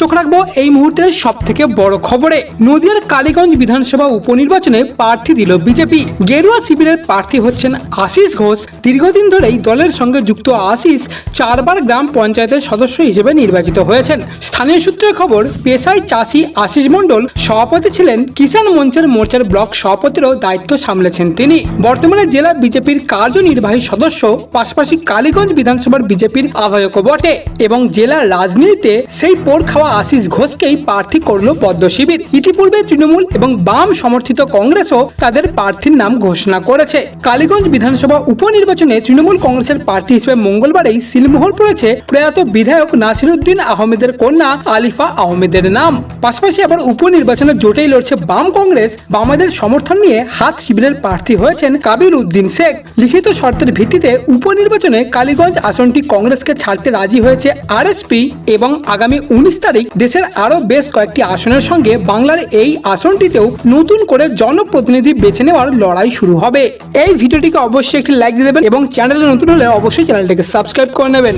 চোখ রাখব এই মুহূর্তের সব থেকে বড় খবরে। নদিয়ার কালীগঞ্জ বিধানসভা উপনির্বাচনে প্রার্থী দিল বিজেপি। গেরুয়া শিবিরের প্রার্থী হচ্ছেন আশিস ঘোষ। দীর্ঘদিন ধরেই দলের সঙ্গে যুক্ত আশিস চারবার গ্রাম পঞ্চায়েতের সদস্য হিসেবে নির্বাচিত হয়েছেন। স্থানীয় সূত্রের খবর, পেশায় চাষি আশিস মণ্ডল, সভাপতি ছিলেন কিষাণ মঞ্চের মোর্চার ব্লক সভাপতিরও দায়িত্ব সামলেছেন তিনি। বর্তমানে জেলা বিজেপির কার্যনির্বাহী সদস্য, পাশাপাশি কালীগঞ্জ বিধানসভার বিজেপির আহ্বায়কও বটে এবং জেলার রাজনীতিতে সেই পোর খাওয়া আশিস ঘোষকেই প্রার্থী করল পদ্ম শিবির। ইতিপূর্বে তৃণমূল এবং বাম সমর্থিত কংগ্রেসও তাদের প্রার্থীর নাম ঘোষণা করেছে। কালীগঞ্জ বিধানসভা উপনির্বাচনে তৃণমূল কংগ্রেসের প্রার্থী হিসেবে মঙ্গলবারেই সিলমোহর পড়েছে প্রয়াত বিধায়ক নাসিরুদ্দিন আহমেদের কন্যা আলিফা আহমেদের নাম। পাশাপাশি আবার উপনির্বাচনে জোটেই লড়ছে বাম কংগ্রেস। বামাদের সমর্থন নিয়ে হাত শিবিরের প্রার্থী হয়েছেন কাবির উদ্দিন শেখ। লিখিত শর্তের ভিত্তিতে উপনির্বাচনে কালীগঞ্জ আসনটি কংগ্রেসকে ছাড়তে রাজি হয়েছে আরএসপি এবং আগামী উনিশ তারিখ দেশের আরও বেশ কয়েকটি আসনের সঙ্গে বাংলার এই আসনটিতেও নতুন করে জনপ্রতিনিধি বেছে নেওয়ার লড়াই শুরু হবে। এই ভিডিওটিকে অবশ্যই একটি লাইক দিয়ে দেবেন এবং চ্যানেলে নতুন হলে অবশ্যই চ্যানেলটিকে সাবস্ক্রাইব করে নেবেন।